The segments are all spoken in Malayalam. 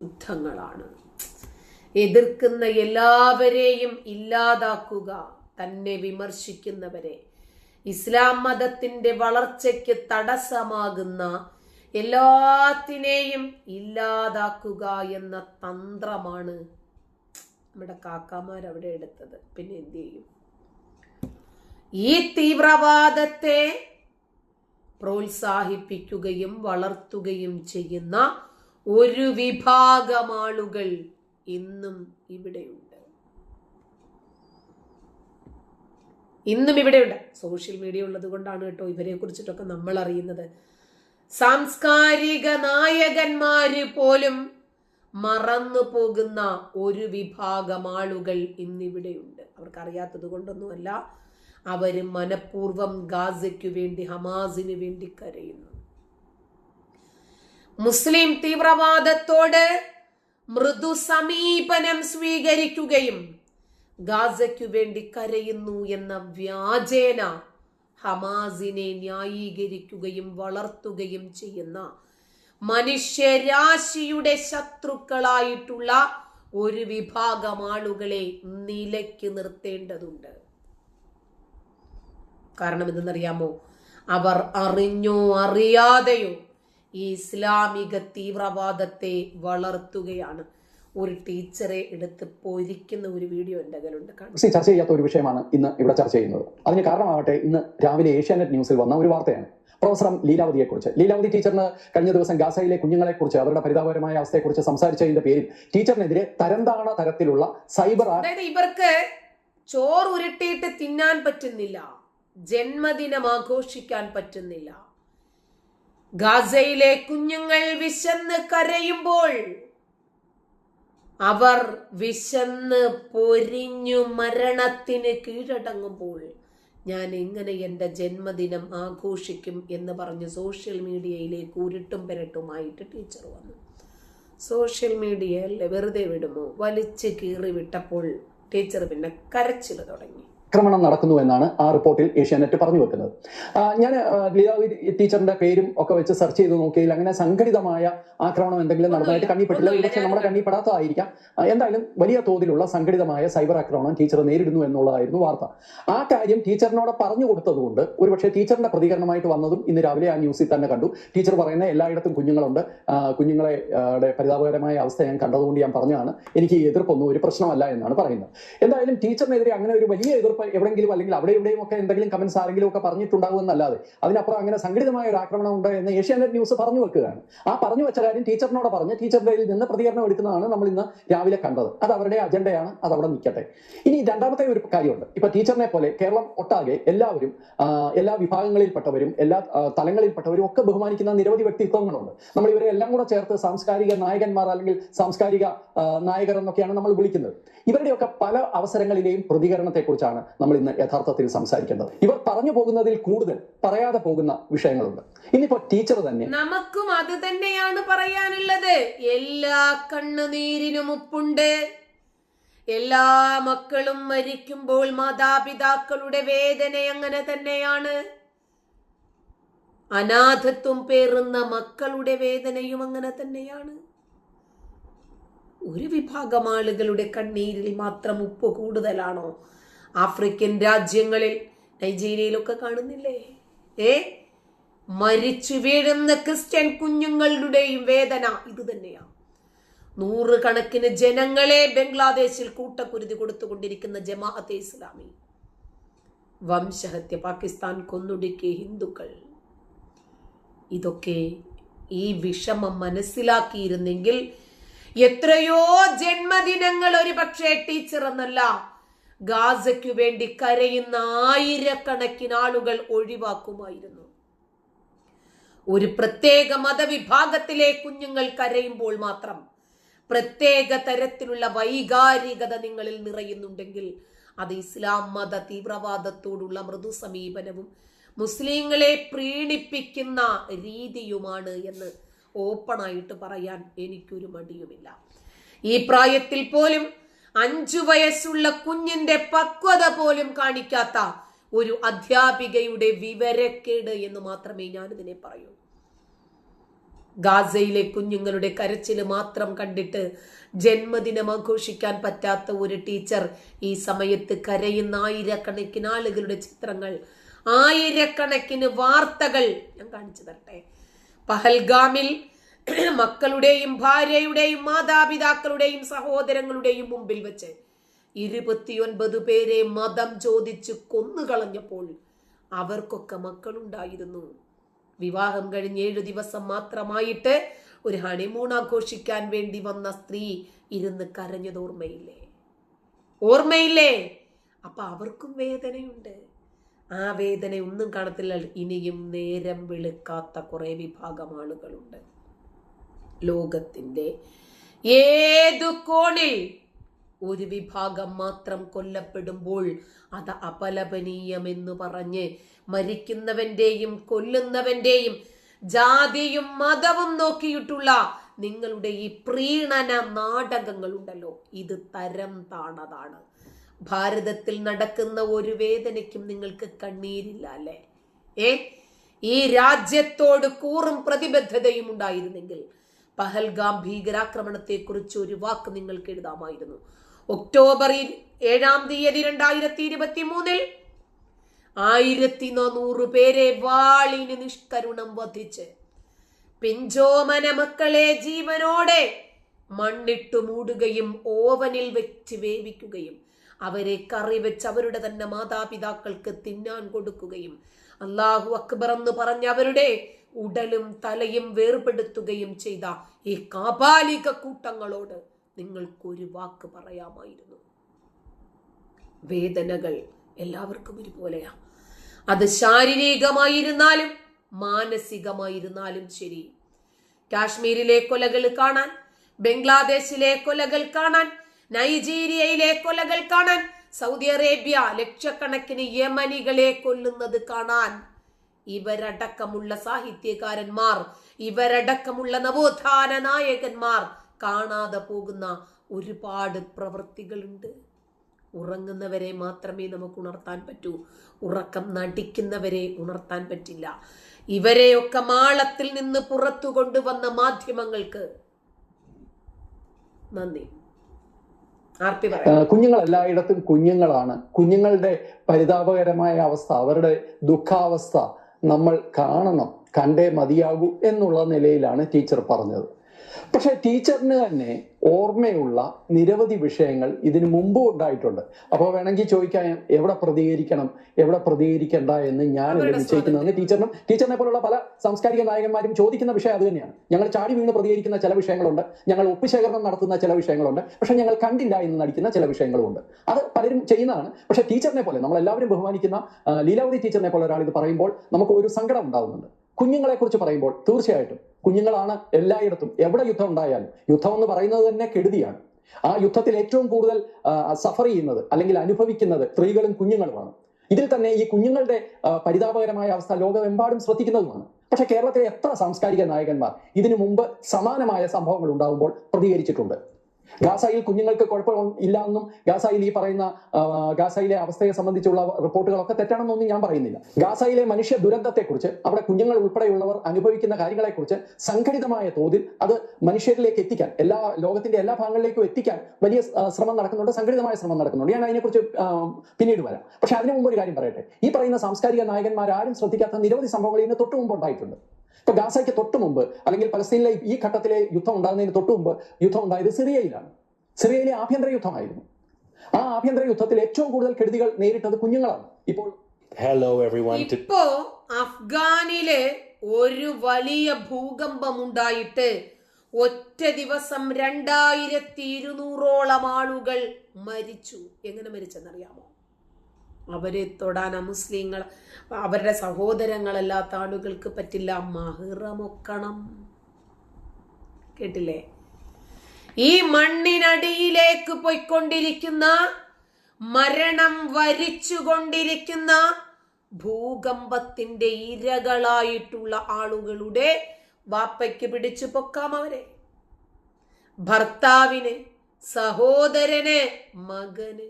യുദ്ധങ്ങളാണ്. എതിർക്കുന്ന എല്ലാവരെയും ഇല്ലാതാക്കുക തന്നെ വിമർശിക്കുന്നവരെ. ഇസ്ലാം മതത്തിന്റെ വളർച്ചയ്ക്ക് തടസ്സമാകുന്ന എല്ലാത്തിനെയും ഇല്ലാതാക്കുക എന്ന തന്ത്രമാണ് നമ്മുടെ കാക്കാമാർ അവിടെ എടുത്തത്. പിന്നെ എന്ത് ചെയ്യും? ഈ തീവ്രവാദത്തെ പ്രോത്സാഹിപ്പിക്കുകയും വളർത്തുകയും ചെയ്യുന്ന ഒരു വിഭാഗം ആളുകൾ ഇന്നും ഇവിടെയുണ്ട്. ഇന്നും ഇവിടെയുണ്ട്. സോഷ്യൽ മീഡിയ ഉള്ളത് കൊണ്ടാണ് കേട്ടോ ഇവരെ കുറിച്ചിട്ടൊക്കെ നമ്മൾ അറിയുന്നത്. സാംസ്കാരിക നായകന്മാര് പോലും മറന്നു പോകുന്ന ഒരു വിഭാഗം ആളുകൾ ഇന്നിവിടെയുണ്ട്. അവർക്കറിയാത്തത് കൊണ്ടൊന്നുമല്ല അവർ മനഃപൂർവം ഗാസയ്ക്കു വേണ്ടി ഹമാസിന് വേണ്ടി കരയുന്നു. മുസ്ലിം തീവ്രവാദത്തോട് മൃദു സമീപനം സ്വീകരിക്കുകയും ഗാസയ്ക്കു വേണ്ടി കരയുന്നു എന്ന വ്യാജേന ഹമാസിനെ ന്യായീകരിക്കുകയും വളർത്തുകയും ചെയ്യുന്ന മനുഷ്യരാശിയുടെ ശത്രുക്കളായിട്ടുള്ള ഒരു വിഭാഗം ആളുകളെ നിലയ്ക്ക് നിർത്തേണ്ടതുണ്ട്. കാരണം എന്തെന്നറിയാമോ അവർ അറിഞ്ഞോ അറിയാതെയോ ഈ ഇസ്ലാമിക തീവ്രവാദത്തെ വളർത്തുകയാണ്. ഒരു ടീച്ചറെ എടുത്ത് പൊരിക്കുന്ന ഒരു വീഡിയോ എന്റെ കയ്യിലുണ്ട്. ചർച്ച ചെയ്യാത്ത ഒരു വിഷയമാണ് ഇന്ന് ഇവിടെ ചർച്ച ചെയ്യുന്നത്. അതിന് കാരണമാവട്ടെ ഇന്ന് രാവിലെ ഏഷ്യാനെറ്റ് ന്യൂസിൽ വന്ന ഒരു വാർത്തയാണ്. പ്രൊഫസർ ലീലാവതിയെ കുറിച്ച് ലീലാവതി ടീച്ചറിന് കഴിഞ്ഞ ദിവസം ഗാസയിലെ കുഞ്ഞുങ്ങളെ കുറിച്ച് അവരുടെ പരിതാപകരമായ അവസ്ഥയെക്കുറിച്ച് സംസാരിച്ചതിന്റെ പേരിൽ ടീച്ചറിനെതിരെ തരംതാണ തരത്തിലുള്ള സൈബർ അതായത് ഇവർക്ക് ചോറ് ഉരുട്ടിയിട്ട് തിന്നാൻ പറ്റുന്നില്ല. ജന്മദിനം ആഘോഷിക്കാൻ പറ്റുന്നില്ല. ഗാസയിലെ കുഞ്ഞുങ്ങൾ വിശന്ന് കരയുമ്പോൾ അവർ വിശന്ന് പൊരിഞ്ഞു മരണത്തിന് കീഴടങ്ങുമ്പോൾ ഞാൻ എങ്ങനെ എന്റെ ജന്മദിനം ആഘോഷിക്കും എന്ന് പറഞ്ഞ് സോഷ്യൽ മീഡിയയിലേക്ക് ഉരുട്ടും പെരട്ടുമായിട്ട് ടീച്ചർ വന്നു. സോഷ്യൽ മീഡിയയിൽ വെറുതെ വിടുമോ? വലിച്ചു കീറി വിട്ടപ്പോൾ ടീച്ചർ പിന്നെ കരച്ചിൽ തുടങ്ങി. ആക്രമണം നടക്കുന്നു എന്നാണ് ആ റിപ്പോർട്ടിൽ ഏഷ്യാനെറ്റ് പറഞ്ഞു വെക്കുന്നത്. ഞാൻ ലീലാവി ലീലാവതി ടീച്ചറിന്റെ പേരും ഒക്കെ വെച്ച് സെർച്ച് ചെയ്ത് നോക്കിയതിൽ അങ്ങനെ സംഘടിതമായ ആക്രമണം എന്തെങ്കിലും നടന്നതായിട്ട് കണ്ണിപ്പെട്ടില്ല. പക്ഷേ നമ്മുടെ കണ്ണിപ്പെടാത്തതായിരിക്കാം എന്തായാലും വലിയ തോതിലുള്ള സംഘടിതമായ സൈബർ ആക്രമണം ടീച്ചർ നേരിടുന്നു എന്നുള്ളതായിരുന്നു വാർത്ത. ആ കാര്യം ടീച്ചറിനോട് പറഞ്ഞു കൊടുത്തതുകൊണ്ട് ഒരുപക്ഷെ ടീച്ചറിന്റെ പ്രതികരണമായിട്ട് വന്നതും ഇന്ന് രാവിലെ ആ ന്യൂസിൽ തന്നെ കണ്ടു. ടീച്ചർ പറയുന്ന എല്ലായിടത്തും കുഞ്ഞുങ്ങളുണ്ട്. കുഞ്ഞുങ്ങളെ പരിതാപകരമായ അവസ്ഥ ഞാൻ കണ്ടതുകൊണ്ട് ഞാൻ പറഞ്ഞതാണ്. എനിക്ക് എതിർപ്പൊന്നും ഒരു പ്രശ്നമല്ല എന്നാണ് പറയുന്നത്. എന്തായാലും ടീച്ചറിനെതിരെ അങ്ങനെ ഒരു വലിയ എതിർപ്പ് എവിടെയെങ്കിലും അല്ലെങ്കിൽ അവിടെ ഇവിടെയും ഒക്കെ എന്തെങ്കിലും കമന്റ്സ് ആരെങ്കിലും ഒക്കെ പറഞ്ഞിട്ടുണ്ടാകും എന്നല്ലാതെ അതിനപ്പുറം അങ്ങനെ സംഘടിതമായ ഒരു ആക്രമണം ഉണ്ട് എന്ന് ഏഷ്യാനെറ്റ് ന്യൂസ് പറഞ്ഞു വെക്കുകയാണ്. ആ പറഞ്ഞു വെച്ച കാര്യം ടീച്ചറിനോട് പറഞ്ഞ് ടീച്ചറുടെ നിന്ന് പ്രതികരണം എടുക്കുന്നതാണ് നമ്മൾ ഇന്ന് രാവിലെ കണ്ടത്. അത് അവരുടെ അജണ്ടയാണ് അത് അവിടെ നിൽക്കട്ടെ. ഇനി രണ്ടാമത്തെ ഒരു കാര്യമുണ്ട്. ഇപ്പൊ ടീച്ചറിനെ പോലെ കേരളം ഒട്ടാകെ എല്ലാവരും എല്ലാ വിഭാഗങ്ങളിൽപ്പെട്ടവരും എല്ലാ തലങ്ങളിൽപ്പെട്ടവരും ഒക്കെ ബഹുമാനിക്കുന്ന നിരവധി വ്യക്തിത്വങ്ങളുണ്ട്. നമ്മൾ ഇവരെ എല്ലാം കൂടെ ചേർത്ത് സാംസ്കാരിക നായകന്മാർ അല്ലെങ്കിൽ സാംസ്കാരിക നായകർ എന്നൊക്കെയാണ് നമ്മൾ വിളിക്കുന്നത്. ഇവരുടെയൊക്കെ പല അവസരങ്ങളിലെയും പ്രതികരണത്തെക്കുറിച്ചാണ് നമ്മൾ ഇന്ന് യഥാർത്ഥത്തിൽ സംസാരിക്കേണ്ടത്. ഇവർ പറഞ്ഞു പോകുന്നതിൽ കൂടുതൽ പറയാതെ പോകുന്ന വിഷയങ്ങളുണ്ട്. ഇനിയിപ്പോ ടീച്ചർ തന്നെ നമുക്കും അത് തന്നെയാണ് പറയാനുള്ളത്. എല്ലാ കണ്ണുനീരിനും ഉപ്പുണ്ട്. എല്ലാ മക്കളും മരിക്കുമ്പോൾ മാതാപിതാക്കളുടെ വേദന അങ്ങനെ തന്നെയാണ്. അനാഥത്വം പേറുന്ന മക്കളുടെ വേദനയും അങ്ങനെ തന്നെയാണ്. ഒരു വിഭാഗം ആളുകളുടെ കണ്ണീരിൽ മാത്രം ഉപ്പ് കൂടുതലാണോ? ആഫ്രിക്കൻ രാജ്യങ്ങളിൽ നൈജീരിയയിലൊക്കെ കാണുന്നില്ലേ? ഏ? മരിച്ചു വീഴുന്ന ക്രിസ്ത്യൻ കുഞ്ഞുങ്ങളുടെയും വേദന ഇത് തന്നെയാണ് നൂറുകണക്കിന് ജനങ്ങളെ ബംഗ്ലാദേശിൽ കൂട്ടക്കുരുതി കൊടുത്തുകൊണ്ടിരിക്കുന്ന ജമാഅത്തെ ഇസ്ലാമി. വംശഹത്യ പാകിസ്ഥാൻ കൊന്നൊടുക്കിയ ഹിന്ദുക്കൾ. ഇതൊക്കെ ഈ വിഷമം മനസ്സിലാക്കിയിരുന്നെങ്കിൽ എത്രയോ ജന്മദിനങ്ങൾ ഒരു പക്ഷേ ടീച്ചർ എന്നല്ല ഗാസയ്ക്കു വേണ്ടി കരയുന്ന ആയിരക്കണക്കിന് ആളുകൾ ഒഴിവാക്കുമായിരുന്നു. ഒരു പ്രത്യേക മതവിഭാഗത്തിലെ കുഞ്ഞുങ്ങൾ കരയുമ്പോൾ മാത്രം പ്രത്യേക തരത്തിലുള്ള വൈകാരികത നിങ്ങളിൽ നിറയുന്നുണ്ടെങ്കിൽ അത് ഇസ്ലാം മത തീവ്രവാദത്തോടുള്ള മൃദു സമീപനവും മുസ്ലിങ്ങളെ പ്രീണിപ്പിക്കുന്ന രീതിയുമാണ് എന്ന് ഓപ്പണായിട്ട് പറയാൻ എനിക്കൊരു മടിയുമില്ല. ഈ പ്രായത്തിൽ പോലും അഞ്ചു വയസ്സുള്ള കുഞ്ഞിന്റെ പക്വത പോലും കാണിക്കാത്ത ഒരു അധ്യാപികയുടെ വിവരക്കേട് എന്ന് മാത്രമേ ഞാൻ ഇതിനെ പറയൂ. ഗാസയിലെ കുഞ്ഞുങ്ങളുടെ കരച്ചിൽ മാത്രം കണ്ടിട്ട് ജന്മദിനം ആഘോഷിക്കാൻ പറ്റാത്ത ഒരു ടീച്ചർ ഈ സമയത്ത് കരയുന്ന ആയിരക്കണക്കിന് ആളുകളുടെ ചിത്രങ്ങൾ ആയിരക്കണക്കിന് വാർത്തകൾ ഞാൻ കാണിച്ചു തരട്ടെ. പഹൽഗാമിൽ മക്കളുടെയും ഭാര്യയുടെയും മാതാപിതാക്കളുടെയും സഹോദരങ്ങളുടെയും മുമ്പിൽ വെച്ച് ഇരുപത്തിയൊൻപത് പേരെ മതം ചോദിച്ച് കൊന്നുകളഞ്ഞപ്പോൾ അവർക്കൊക്കെ മക്കളുണ്ടായിരുന്നു. വിവാഹം കഴിഞ്ഞ് ഏഴു ദിവസം മാത്രമായിട്ട് ഒരു ഹണിമൂൺ ആഘോഷിക്കാൻ വേണ്ടി വന്ന സ്ത്രീ ഇരുന്ന് കരഞ്ഞത് ഓർമ്മയില്ലേ? ഓർമ്മയില്ലേ? അപ്പൊ അവർക്കും വേദനയുണ്ട്. ആ വേദന ഒന്നും കാണത്തില്ല. ഇനിയും നേരം വെളുക്കാത്ത കുറേ വിഭാഗം ആളുകളുണ്ട്. ലോകത്തിന്റെ ഏതു കോണിൽ ഒരു വിഭാഗം മാത്രം കൊല്ലപ്പെടുമ്പോൾ അത് അപലപനീയമെന്ന് പറഞ്ഞ് മരിക്കുന്നവന്റെയും കൊല്ലുന്നവന്റെയും ജാതിയും മതവും നോക്കിയിട്ടുള്ള നിങ്ങളുടെ ഈ പ്രീണന നാടകങ്ങളുണ്ടല്ലോ. ഇത് തരം താണതാണ്. ഭാരതത്തിൽ നടക്കുന്ന ഒരു വേദനയ്ക്കും നിങ്ങൾക്ക് കണ്ണീരില്ല അല്ലേ? ഏ? ഈ രാജ്യത്തോട് കൂറും പ്രതിബദ്ധതയും ഉണ്ടായിരുന്നെങ്കിൽ പഹൽഗാം ഭീകരാക്രമണത്തെക്കുറിച്ച് ഒരു വാക്ക് നിങ്ങൾക്ക് എഴുതാമായിരുന്നു. ഒക്ടോബർ ഇ- ഏഴാം തീയതി രണ്ടായിരത്തി ഇരുപത്തി മൂന്നിൽ ആയിരത്തി നാനൂറ് പേരെ വാളിന് നിഷ്കരുണം വധിച്ച് പിഞ്ചോമന മക്കളെ ജീവനോടെ മണ്ണിട്ടു മൂടുകയും ഓവനിൽ വെച്ച് വേവിക്കുകയും അവരെ കറി വെച്ച് അവരുടെ തന്നെ മാതാപിതാക്കൾക്ക് തിന്നാൻ കൊടുക്കുകയും അള്ളാഹു അക്ബർ എന്ന് പറഞ്ഞ അവരുടെ ഉടലും തലയും വേർപെടുത്തുകയും ചെയ്ത ഈ കാപാലിക കൂട്ടങ്ങളോട് നിങ്ങൾക്കൊരു വാക്ക് പറയാമായിരുന്നു. വേദനകൾ എല്ലാവർക്കും ഒരുപോലെയാ. അത് ശാരീരികമായിരുന്നാലും മാനസികമായിരുന്നാലും ശരി. കാശ്മീരിലെ കൊലകൾ കാണാൻ ബംഗ്ലാദേശിലെ കൊലകൾ കാണാൻ നൈജീരിയയിലെ കൊലകൾ കാണാൻ സൗദി അറേബ്യ ലക്ഷക്കണക്കിന് യമനികളെ കൊല്ലുന്നത് കാണാൻ ഇവരടക്കമുള്ള സാഹിത്യകാരന്മാർ ഇവരടക്കമുള്ള നവോത്ഥാന നായകന്മാർ കാണാതെ പോകുന്ന ഒരുപാട് പ്രവൃത്തികളുണ്ട്. ഉറങ്ങുന്നവരെ മാത്രമേ നമുക്ക് ഉണർത്താൻ പറ്റൂ. ഉറക്കം നടിക്കുന്നവരെ ഉണർത്താൻ പറ്റില്ല. ഇവരെയൊക്കെ മാളത്തിൽ നിന്ന് പുറത്തു കൊണ്ടുവന്ന മാധ്യമങ്ങൾക്ക് നന്ദി. കുഞ്ഞുങ്ങൾ എല്ലായിടത്തും കുഞ്ഞുങ്ങളാണ്. കുഞ്ഞുങ്ങളുടെ പരിതാപകരമായ അവസ്ഥ അവരുടെ ദുഃഖാവസ്ഥ നമ്മൾ കാണണം കണ്ടേ മതിയാകൂ എന്നുള്ള നിലയിലാണ് ടീച്ചർ പറഞ്ഞത്. പക്ഷെ ടീച്ചറിന് തന്നെ ഓർമ്മയുള്ള നിരവധി വിഷയങ്ങൾ ഇതിനു മുമ്പും ഉണ്ടായിട്ടുണ്ട്. അപ്പോൾ വേണമെങ്കിൽ ചോദിക്കാൻ എവിടെ പ്രതികരിക്കണം എവിടെ പ്രതികരിക്കണ്ട എന്ന് ഞാൻ നിശ്ചയിക്കുന്നതെന്ന് ടീച്ചറിനും ടീച്ചറിനെ പോലുള്ള പല സാംസ്കാരിക നായകന്മാരും ചോദിക്കുന്ന വിഷയം അത് തന്നെയാണ്. ഞങ്ങൾ ചാടി വീണ് പ്രതികരിക്കുന്ന ചില വിഷയങ്ങളുണ്ട്. ഞങ്ങൾ ഒപ്പുശേഖരണം നടത്തുന്ന ചില വിഷയങ്ങളുണ്ട്. പക്ഷെ ഞങ്ങൾ കണ്ടില്ല എന്ന് നടിക്കുന്ന ചില വിഷയങ്ങളുമുണ്ട്. അത് പലരും ചെയ്യുന്നതാണ്. പക്ഷെ ടീച്ചറിനെ പോലെ നമ്മൾ എല്ലാവരും ബഹുമാനിക്കുന്ന ലീലാവതി ടീച്ചറിനെ പോലെ ഒരാൾ ഇത് പറയുമ്പോൾ നമുക്ക് ഒരു സങ്കടം ഉണ്ടാകുന്നുണ്ട് കുഞ്ഞുങ്ങളെ കുറിച്ച് പറയുമ്പോൾ തീർച്ചയായിട്ടും കുഞ്ഞുങ്ങളാണ് എല്ലായിടത്തും എവിടെ യുദ്ധം ഉണ്ടായാലും യുദ്ധം എന്ന് പറയുന്നത് തന്നെ കെടുതിയാണ്. ആ യുദ്ധത്തിൽ ഏറ്റവും കൂടുതൽ സഫർ ചെയ്യുന്നത് അല്ലെങ്കിൽ അനുഭവിക്കുന്നത് സ്ത്രീകളും കുഞ്ഞുങ്ങളുമാണ്. ഇതിൽ തന്നെ ഈ കുഞ്ഞുങ്ങളുടെ പരിതാപകരമായ അവസ്ഥ ലോകമെമ്പാടും ശ്രദ്ധിക്കുന്നതുമാണ്. പക്ഷെ കേരളത്തിലെ എത്ര സാംസ്കാരിക നായകന്മാർ ഇതിനു മുമ്പ് സമാനമായ സംഭവങ്ങൾ ഉണ്ടാകുമ്പോൾ പ്രതികരിച്ചിട്ടുണ്ട്. ഗാസയിൽ കുഞ്ഞുങ്ങൾക്ക് കുഴപ്പം ഇല്ല എന്നും ഗാസയിൽ ഈ പറയുന്ന ഗാസയിലെ അവസ്ഥയെ സംബന്ധിച്ചുള്ള റിപ്പോർട്ടുകളൊക്കെ തെറ്റാണെന്നൊന്നും ഞാൻ പറയുന്നില്ല. ഗാസയിലെ മനുഷ്യ ദുരന്തത്തെക്കുറിച്ച് അവിടെ കുഞ്ഞുങ്ങൾ ഉൾപ്പെടെയുള്ളവർ അനുഭവിക്കുന്ന കാര്യങ്ങളെക്കുറിച്ച് സംഘടിതമായ തോതിൽ അത് മനുഷ്യരിലേക്ക് എത്തിക്കാൻ എല്ലാ ലോകത്തിന്റെ എല്ലാ ഭാഗങ്ങളിലേക്കും എത്തിക്കാൻ വലിയ ശ്രമം നടക്കുന്നുണ്ട് സംഘടിതമായ ശ്രമം നടക്കുന്നുണ്ട്. ഞാൻ അതിനെക്കുറിച്ച് പിന്നീട് വരാം. പക്ഷെ അതിനു മുമ്പ് ഒരു കാര്യം പറയട്ടെ. ഈ പറയുന്ന സാംസ്കാരിക നായകന്മാർ ആരും ശ്രദ്ധിക്കാത്ത നിരവധി സംഭവങ്ങൾ ഇതിന് തൊട്ടു മുമ്പ് ഉണ്ടായിട്ടുണ്ട്. ഇപ്പൊ ഗാസയ്ക്ക് തൊട്ട് മുമ്പ് അല്ലെങ്കിൽ പലസ്തീനിലെ ഈ ഘട്ടത്തിലെ യുദ്ധം ഉണ്ടാകുന്നതിന് തൊട്ട് മുമ്പ് യുദ്ധം ഉണ്ടായത് സിറിയയിലാണ്. സിറിയയിലെ ആഭ്യന്തര യുദ്ധമായിരുന്നു. ആ ആഭ്യന്തര യുദ്ധത്തിൽ ഏറ്റവും കൂടുതൽ കെടുതികൾ നേരിട്ടത് കുഞ്ഞുങ്ങളാണ്. ഇപ്പോൾ ഹലോ ഇപ്പോ അഫ്ഗാനിലെ ഒരു വലിയ ഭൂകമ്പം ഉണ്ടായിട്ട് ഒറ്റ ദിവസം രണ്ടായിരത്തി ഇരുന്നൂറോളം ആളുകൾ മരിച്ചു. എങ്ങനെ മരിച്ചെന്നറിയാമോ? അവരെ തൊടാൻ മുസ്ലിങ്ങൾ അവരുടെ സഹോദരങ്ങളല്ലാത്ത ആളുകൾക്ക് പറ്റില്ല. മഹിറമൊക്കണം കേട്ടില്ലേ? ഈ മണ്ണിനടിയിലേക്ക് പോയിക്കൊണ്ടിരിക്കുന്ന മരണം വരിച്ചുകൊണ്ടിരിക്കുന്ന ഭൂകമ്പത്തിന്റെ ഇരകളായിട്ടുള്ള ആളുകളുടെ വാപ്പയ്ക്ക് പിടിച്ചു പൊക്കാം അവരെ. ഭർത്താവിന് സഹോദരന് മകന്.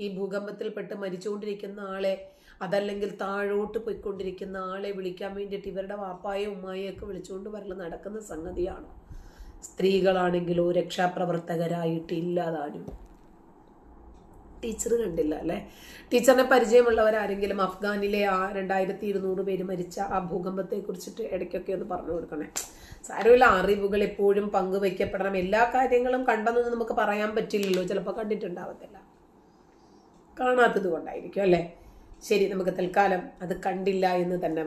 ഈ ഭൂകമ്പത്തിൽപ്പെട്ട് മരിച്ചുകൊണ്ടിരിക്കുന്ന ആളെ അതല്ലെങ്കിൽ താഴോട്ട് പോയിക്കൊണ്ടിരിക്കുന്ന ആളെ വിളിക്കാൻ വേണ്ടിയിട്ട് ഇവരുടെ വാപ്പായും ഉമ്മായും ഒക്കെ വിളിച്ചുകൊണ്ട് വരൽ നടക്കുന്ന സംഗതിയാണ്. സ്ത്രീകളാണെങ്കിലോ രക്ഷാപ്രവർത്തകരായിട്ട് ഇല്ലാതാനും. ടീച്ചർ കണ്ടില്ല അല്ലേ? ടീച്ചറിനെ പരിചയമുള്ളവരാരെങ്കിലും അഫ്ഗാനിലെ ആ രണ്ടായിരത്തി ഇരുന്നൂറ് പേര് മരിച്ച ആ ഭൂകമ്പത്തെ കുറിച്ചിട്ട് ഇടയ്ക്കൊക്കെ ഒന്ന് പറഞ്ഞു കൊടുക്കണേ. സാരമില്ല അറിവുകൾ എപ്പോഴും പങ്കുവയ്ക്കപ്പെടണം. എല്ലാ കാര്യങ്ങളും കണ്ടെന്നൊന്നും നമുക്ക് പറയാൻ പറ്റില്ലല്ലോ. ചിലപ്പോൾ കണ്ടിട്ടുണ്ടാവത്തില്ല. കാണാത്തത് കൊണ്ടായിരിക്കും അല്ലേ? ശരി നമുക്ക് തൽക്കാലം അത് കണ്ടില്ല എന്ന് തന്നെ